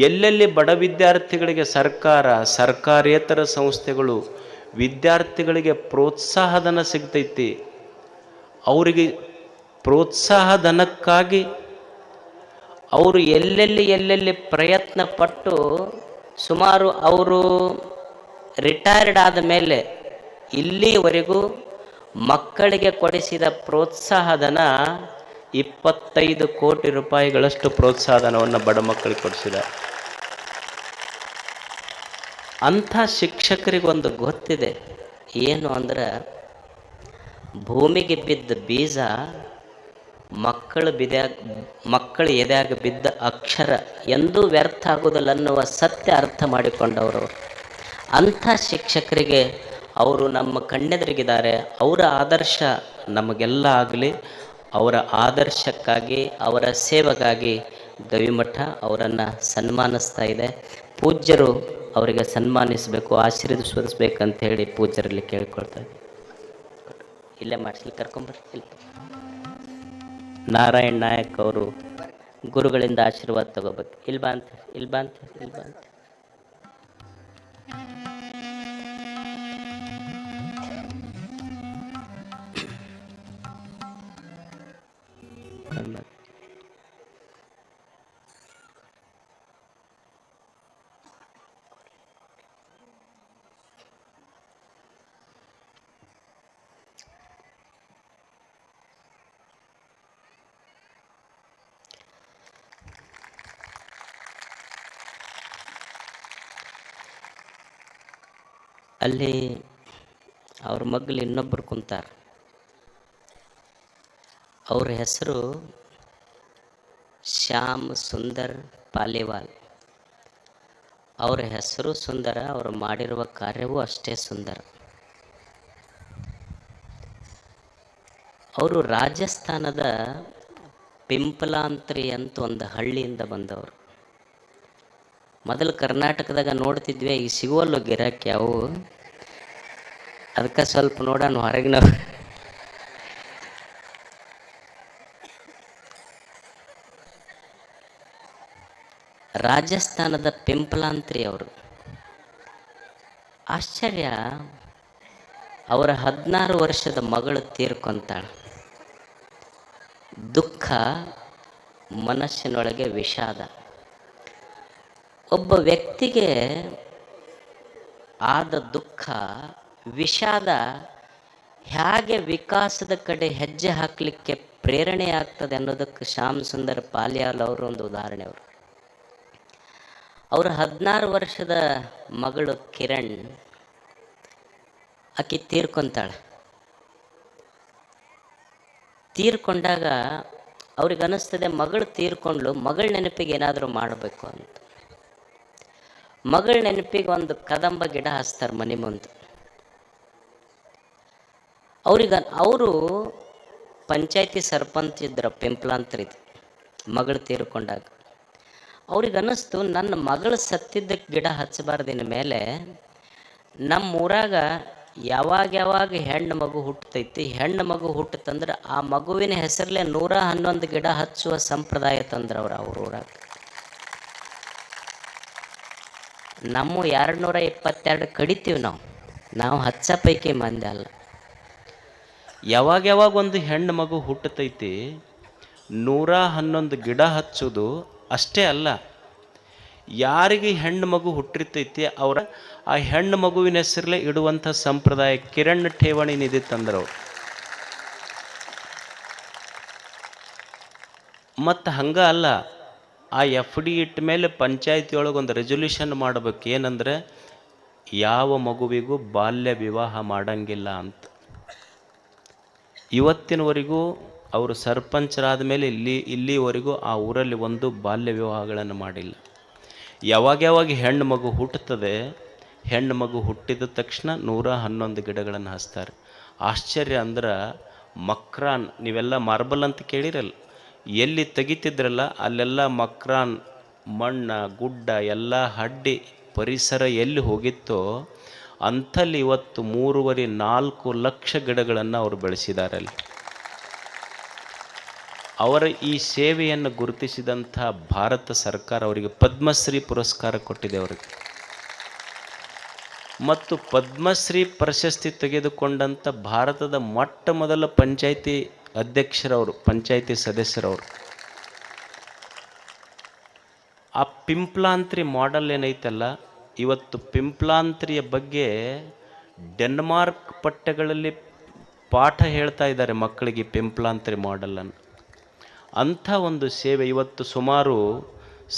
ಎಲ್ಲೆಲ್ಲಿ ಬಡ ವಿದ್ಯಾರ್ಥಿಗಳಿಗೆ ಸರ್ಕಾರ, ಸರ್ಕಾರೇತರ ಸಂಸ್ಥೆಗಳು ವಿದ್ಯಾರ್ಥಿಗಳಿಗೆ ಪ್ರೋತ್ಸಾಹಧನ ಸಿಗ್ತೈತಿ, ಅವರಿಗೆ ಪ್ರೋತ್ಸಾಹಧನಕ್ಕಾಗಿ ಅವರು ಎಲ್ಲೆಲ್ಲಿ ಎಲ್ಲೆಲ್ಲಿ ಪ್ರಯತ್ನ ಪಟ್ಟು ಸುಮಾರು ಅವರು ರಿಟೈರ್ಡ್ ಆದ ಮೇಲೆ ಇಲ್ಲಿವರೆಗೂ ಮಕ್ಕಳಿಗೆ ಕೊಡಿಸಿದ ಪ್ರೋತ್ಸಾಹಧನ ಇಪ್ಪತ್ತೈದು ಕೋಟಿ ರೂಪಾಯಿಗಳಷ್ಟು ಪ್ರೋತ್ಸಾಹನವನ್ನು ಬಡ ಮಕ್ಕಳಿಗೆ ಕೊಡಿಸಿದೆ. ಅಂಥ ಶಿಕ್ಷಕರಿಗೊಂದು ಗೊತ್ತಿದೆ. ಏನು ಅಂದ್ರೆ, ಭೂಮಿಗೆ ಬಿದ್ದ ಬೀಜ ಮಕ್ಕಳು ಬಿದ್ಯಾಗ, ಮಕ್ಕಳ ಎದೆಯಾಗ ಬಿದ್ದ ಅಕ್ಷರ ಎಂದೂ ವ್ಯರ್ಥ ಆಗುವುದಿಲ್ಲ ಅನ್ನುವ ಸತ್ಯ ಅರ್ಥ ಮಾಡಿಕೊಂಡವರು ಅಂಥ ಶಿಕ್ಷಕರಿಗೆ ಅವರು ನಮ್ಮ ಕಣ್ಣೆದುರಿಗಿದ್ದಾರೆ. ಅವರ ಆದರ್ಶ ನಮಗೆಲ್ಲ ಆಗಲಿ ಅವರ ಆದರ್ಶಕ್ಕಾಗಿ, ಅವರ ಸೇವೆಗಾಗಿ ಗವಿಮಠ ಅವರನ್ನು ಸನ್ಮಾನಿಸ್ತಾ ಇದೆ. ಪೂಜ್ಯರು ಅವರಿಗೆ ಸನ್ಮಾನಿಸಬೇಕು ಆಶೀರ್ವದಿಸ್ಬೇಕಂತ ಹೇಳಿ ಪೂಜ್ಯರಲ್ಲಿ ಕೇಳ್ಕೊಳ್ತಾ ಇಲ್ಲೇ ಮಾಡಿಸ್ಲಿ, ಕರ್ಕೊಂಬರ್ರಿ, ಇಲ್ಲಿ. ನಾರಾಯಣ್ ನಾಯಕ್ ಅವರು ಗುರುಗಳಿಂದ ಆಶೀರ್ವಾದ ತಗೋಬೇಕು. ಇಲ್ವಾ ಅಂತ ಇಲ್ವಾ ಅಂತ ಇಲ್ಲಿ ಬಾ ಅಂತ ಅಲ್ಲಿ ಅವ್ರ ಮಗ್ಲು ಇನ್ನೊಬ್ಬರು ಕುಂತಾರ. ಅವ್ರ ಹೆಸರು ಶ್ಯಾಮ್ ಸುಂದರ್ ಪಾಲಿವಾಲ್. ಅವರ ಹೆಸರು ಸುಂದರ, ಅವರು ಮಾಡಿರುವ ಕಾರ್ಯವೂ ಅಷ್ಟೇ ಸುಂದರ. ಅವರು ರಾಜಸ್ಥಾನದ ಪಿಂಪಲಾಂತ್ರಿ ಅಂತ ಒಂದು ಹಳ್ಳಿಯಿಂದ ಬಂದವರು. ಮೊದಲು ಕರ್ನಾಟಕದಾಗ ನೋಡ್ತಿದ್ವಿ ಈಗ ಸಿಗುವಲ್ಲು ಗಿರಾಕಿ ಅವು. ಅದಕ್ಕೆ ಸ್ವಲ್ಪ ನೋಡೋಣ ಹೊರಗಿನ ರಾಜಸ್ಥಾನದ ಪಿಂಪ್ಲಾಂತ್ರಿ ಅವರು. ಆಶ್ಚರ್ಯ. ಅವರ ಹದಿನಾರು ವರ್ಷದ ಮಗಳು ತೀರ್ಕೊಂತಾಳೆ. ದುಃಖ ಮನಸ್ಸಿನೊಳಗೆ ವಿಷಾದ. ಒಬ್ಬ ವ್ಯಕ್ತಿಗೆ ಆದ ದುಃಖ, ವಿಷಾದ ಹೇಗೆ ವಿಕಾಸದ ಕಡೆ ಹೆಜ್ಜೆ ಹಾಕಲಿಕ್ಕೆ ಪ್ರೇರಣೆ ಆಗ್ತದೆ ಅನ್ನೋದಕ್ಕೆ ಶ್ಯಾಮ್ ಸುಂದರ್ ಪಾಲ್ಯಾಲ್ ಅವರು ಒಂದು ಉದಾಹರಣೆ ಅವರು. ಅವರ ಹದಿನಾರು ವರ್ಷದ ಮಗಳು ಕಿರಣ್ ಆಕೆ ತೀರ್ಕೊಂತಾಳೆ. ತೀರ್ಕೊಂಡಾಗ ಅವ್ರಿಗೆ ಅನ್ನಿಸ್ತದೆ ಮಗಳು ತೀರ್ಕೊಂಡ್ಲು ಮಗಳ ನೆನಪಿಗೆ ಏನಾದರೂ ಮಾಡಬೇಕು ಅಂತ. ಮಗಳ ನೆನಪಿಗೆ ಒಂದು ಕದಂಬ ಗಿಡ ಹಚ್ತಾರೆ ಮನೆ ಮುಂದೆ. ಅವ್ರಿಗೆ, ಅವರು ಪಂಚಾಯತಿ ಸರ್ಪಂಚ್ ಇದ್ರ ಪಿಂಪ್ಲಾಂತ್ರಿ ಮಗಳು ತೀರ್ಕೊಂಡಾಗ. ಅವ್ರಿಗೆ ಅನ್ನಿಸ್ತು ನನ್ನ ಮಗಳು ಸತ್ತಿದ್ದಕ್ಕೆ ಗಿಡ ಹಚ್ಚಬಾರ್ದಿನ ಮೇಲೆ ನಮ್ಮ ಊರಾಗ ಯಾವಾಗ ಯಾವಾಗ ಹೆಣ್ಣು ಮಗು ಹುಟ್ಟತೈತಿ ಹೆಣ್ಣು ಮಗು ಹುಟ್ಟತಂದ್ರೆ ಆ ಮಗುವಿನ ಹೆಸರಲ್ಲೇ ನೂರ ಹನ್ನೊಂದು ಗಿಡ ಹಚ್ಚುವ ಸಂಪ್ರದಾಯ ತಂದ್ರೆ ಅವ್ರು ಅವ್ರ ಊರಾಗ ನಮ್ಮ ಎರಡು ನೂರ ಇಪ್ಪತ್ತೆರಡು ಕಡಿತೀವಿ ನಾವು. ನಾವು ಹಚ್ಚ ಪೈಕಿ ಮಂದಿ ಅಲ್ಲ. ಯಾವಾಗ ಯಾವಾಗ ಒಂದು ಹೆಣ್ಣು ಮಗು ಹುಟ್ಟತೈತಿ, ನೂರ ಹನ್ನೊಂದು ಗಿಡ ಹಚ್ಚೋದು ಅಷ್ಟೇ ಅಲ್ಲ. ಯಾರಿಗೆ ಹೆಣ್ಣು ಮಗು ಹುಟ್ಟಿರ್ತೈತಿ ಅವರ ಆ ಹೆಣ್ಣು ಮಗುವಿನ ಹೆಸರಲ್ಲೇ ಇಡುವಂಥ ಸಂಪ್ರದಾಯ ಕಿರಣ್ ಠೇವಣಿ ನಿಧಿ ತಂದರು. ಮತ್ತು ಹಂಗ ಅಲ್ಲ ಆ ಎಫ್ ಡಿ ಇಟ್ಟ ಮೇಲೆ ಪಂಚಾಯತಿ ಒಳಗೆ ಒಂದು ರೆಸೊಲ್ಯೂಷನ್ ಮಾಡ್ಬೇಕು. ಏನಂದ್ರೆ, ಯಾವ ಮಗುವಿಗೂ ಬಾಲ್ಯ ವಿವಾಹ ಮಾಡಂಗಿಲ್ಲ ಅಂತ. ಇವತ್ತಿನವರೆಗೂ ಅವರು ಸರ್ಪಂಚರಾದ ಮೇಲೆ ಇಲ್ಲಿ, ಇಲ್ಲಿವರೆಗೂ ಆ ಊರಲ್ಲಿ ಒಂದು ಬಾಲ್ಯ ವಿವಾಹಗಳನ್ನು ಮಾಡಿಲ್ಲ. ಯಾವಾಗ ಯಾವಾಗ ಹೆಣ್ಣು ಮಗು ಹುಟ್ಟುತ್ತದೆ, ಹೆಣ್ಣು ಮಗು ಹುಟ್ಟಿದ ತಕ್ಷಣ ನೂರ ಹನ್ನೊಂದು ಗಿಡಗಳನ್ನು ಹಚ್ತಾರೆ. ಆಶ್ಚರ್ಯ ಅಂದ್ರೆ ಮಕ್ರಾನ್, ನೀವೆಲ್ಲ ಮಾರ್ಬಲ್ ಅಂತ ಕೇಳಿರಲ್ಲ. ಎಲ್ಲಿ ತೆಗಿತಿದ್ರಲ್ಲ, ಅಲ್ಲೆಲ್ಲ ಮಕ್ರಾನ್ ಮಣ್ಣ, ಗುಡ್ಡ, ಎಲ್ಲ ಹಡ್ಡಿ ಪರಿಸರ ಎಲ್ಲಿ ಹೋಗಿತ್ತೋ, ಅಂಥಲ್ಲಿ ಇವತ್ತು ಮೂರುವರೆ ನಾಲ್ಕು ಲಕ್ಷ ಗಿಡಗಳನ್ನು ಅವರು ಬೆಳೆಸಿದ್ದಾರೆ ಅಲ್ಲಿ. ಅವರ ಈ ಸೇವೆಯನ್ನು ಗುರುತಿಸಿದಂಥ ಭಾರತ ಸರ್ಕಾರ ಅವರಿಗೆ ಪದ್ಮಶ್ರೀ ಪುರಸ್ಕಾರ ಕೊಟ್ಟಿದೆ ಅವರಿಗೆ. ಮತ್ತು ಪದ್ಮಶ್ರೀ ಪ್ರಶಸ್ತಿ ತೆಗೆದುಕೊಂಡಂಥ ಭಾರತದ ಮೊಟ್ಟ ಮೊದಲ ಪಂಚಾಯಿತಿ ಅಧ್ಯಕ್ಷರವರು, ಪಂಚಾಯಿತಿ ಸದಸ್ಯರವರು. ಆ ಪಿಂಪ್ಲಾಂತ್ರಿ ಮಾಡೆಲ್ ಏನೈತಲ್ಲ, ಇವತ್ತು ಪಿಂಪ್ಲಾಂತ್ರಿಯ ಬಗ್ಗೆ ಡೆನ್ಮಾರ್ಕ್ ಪಠ್ಯಗಳಲ್ಲಿ ಪಾಠ ಹೇಳ್ತಾ ಇದ್ದಾರೆ ಮಕ್ಕಳಿಗೆ ಪಿಂಪ್ಲಾಂತ್ರಿ ಮಾಡೆಲನ್ನು ಅಂಥ ಒಂದು ಸೇವೆ ಇವತ್ತು ಸುಮಾರು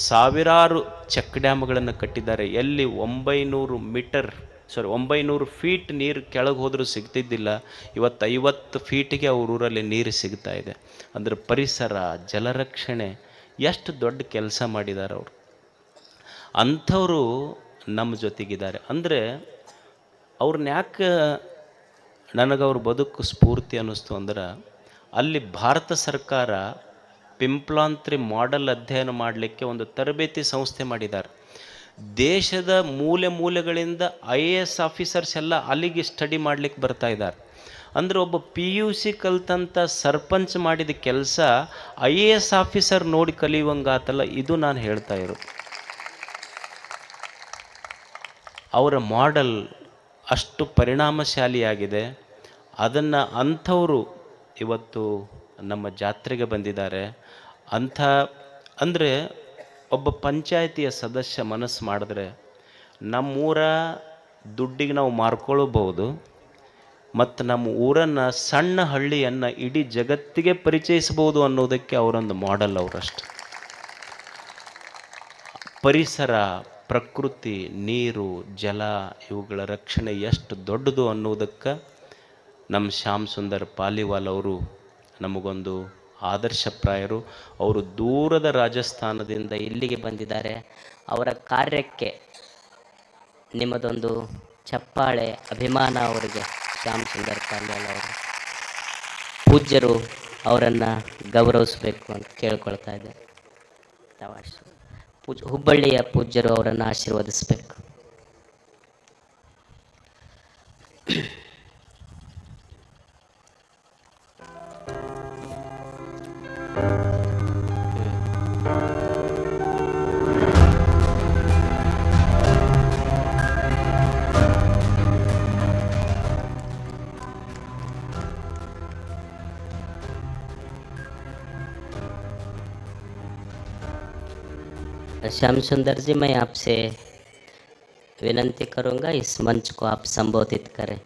ಸಾವಿರಾರು ಚೆಕ್ ಡ್ಯಾಮ್ಗಳನ್ನು ಕಟ್ಟಿದ್ದಾರೆ. ಎಲ್ಲಿ ಒಂಬೈನೂರು ಮೀಟರ್ ಸಾರಿ, ಒಂಬೈನೂರು ಫೀಟ್ ನೀರು ಕೆಳಗೆ ಹೋದರೂ ಸಿಗ್ತಿದ್ದಿಲ್ಲ. ಇವತ್ತು ಐವತ್ತು ಫೀಟಿಗೆ ಅವ್ರ ಊರಲ್ಲಿ ನೀರು ಸಿಗ್ತಾ ಇದೆ. ಅಂದ್ರೆ ಪರಿಸರ, ಜಲರಕ್ಷಣೆ, ಎಷ್ಟು ದೊಡ್ಡ ಕೆಲಸ ಮಾಡಿದ್ದಾರೆ ಅವರು. ಅಂಥವರು ನಮ್ಮ ಜೊತೆಗಿದ್ದಾರೆ. ಅಂದರೆ ಅವ್ರನ್ನ ಯಾಕೆ ನನಗವ್ರ ಬದುಕು ಸ್ಫೂರ್ತಿ ಅನ್ನಿಸ್ತು ಅಂದ್ರೆ, ಅಲ್ಲಿ ಭಾರತ ಸರ್ಕಾರ ಪಿಂಪ್ಲಾಂತ್ರಿ ಮಾಡೆಲ್ ಅಧ್ಯಯನ ಮಾಡಲಿಕ್ಕೆ ಒಂದು ತರಬೇತಿ ಸಂಸ್ಥೆ ಮಾಡಿದ್ದಾರೆ ದೇಶದ ಮೂಲೆ ಮೂಲೆಗಳಿಂದ ಐ ಎ ಎಸ್ ಆಫೀಸರ್ಸ್ ಎಲ್ಲ ಅಲ್ಲಿಗೆ ಸ್ಟಡಿ ಮಾಡ್ಲಿಕ್ಕೆ ಬರ್ತಾ ಇದ್ದಾರೆ. ಅಂದರೆ ಒಬ್ಬ ಪಿ ಯು ಸಿ ಕಲ್ತಂಥ ಸರ್ಪಂಚ್ ಮಾಡಿದ ಕೆಲಸ ಐ ಎ ಎಸ್ ಆಫೀಸರ್ ನೋಡಿ ಕಲಿಯುವಂಗಾತಲ್ಲ, ಇದು ನಾನು ಹೇಳ್ತಾ ಇರೋದು. ಅವರ ಮಾಡೆಲ್ ಅಷ್ಟು ಪರಿಣಾಮಶಾಲಿಯಾಗಿದೆ. ಅದನ್ನು ಅಂಥವರು ಇವತ್ತು ನಮ್ಮ ಜಾತ್ರೆಗೆ ಬಂದಿದ್ದಾರೆ. ಅಂಥ, ಅಂದರೆ ಒಬ್ಬ ಪಂಚಾಯಿತಿಯ ಸದಸ್ಯ ಮನಸ್ಸು ಮಾಡಿದ್ರೆ ನಮ್ಮೂರ ದುಡ್ಡಿಗೆ ನಾವು ಮಾರ್ಕೊಳ್ಳಬಹುದು ಮತ್ತು ನಮ್ಮ ಊರನ್ನು ಸಣ್ಣ ಹಳ್ಳಿಯನ್ನು ಇಡೀ ಜಗತ್ತಿಗೆ ಪರಿಚಯಿಸ್ಬೋದು ಅನ್ನೋದಕ್ಕೆ ಅವರೊಂದು ಮಾಡೆಲ್ ಅವರಷ್ಟು. ಪರಿಸರ, ಪ್ರಕೃತಿ, ನೀರು, ಜಲ ಇವುಗಳ ರಕ್ಷಣೆ ಎಷ್ಟು ದೊಡ್ಡದು ಅನ್ನೋದಕ್ಕೆ ನಮ್ಮ ಶ್ಯಾಮ್ ಸುಂದರ್ ಪಾಲಿವಾಲ್ ಅವರು ನಮಗೊಂದು ಆದರ್ಶಪ್ರಾಯರು ಅವರು ದೂರದ ರಾಜಸ್ಥಾನದಿಂದ ಇಲ್ಲಿ ಇಲ್ಲಿಗೆ ಬಂದಿದ್ದಾರೆ. ಅವರ ಕಾರ್ಯಕ್ಕೆ ನಿಮ್ಮದೊಂದು ಚಪ್ಪಾಳೆ ಅಭಿಮಾನ ಅವರಿಗೆ. ಶ್ಯಾಮ್ ಸುಂದರ್ ಪಾಂಡ್ಯಾಲ್ ಅವರು. ಪೂಜ್ಯರು ಅವರನ್ನು ಗೌರವಿಸಬೇಕು ಅಂತ ಕೇಳ್ಕೊಳ್ತಾ ಇದ್ದೆ. ಪೂಜ್ ಹುಬ್ಬಳ್ಳಿಯ ಪೂಜ್ಯರು ಅವರನ್ನು ಆಶೀರ್ವದಿಸಬೇಕು. श्याम सुंदर जी मैं आपसे विनंती करूँगा इस मंच को आप संबोधित करें।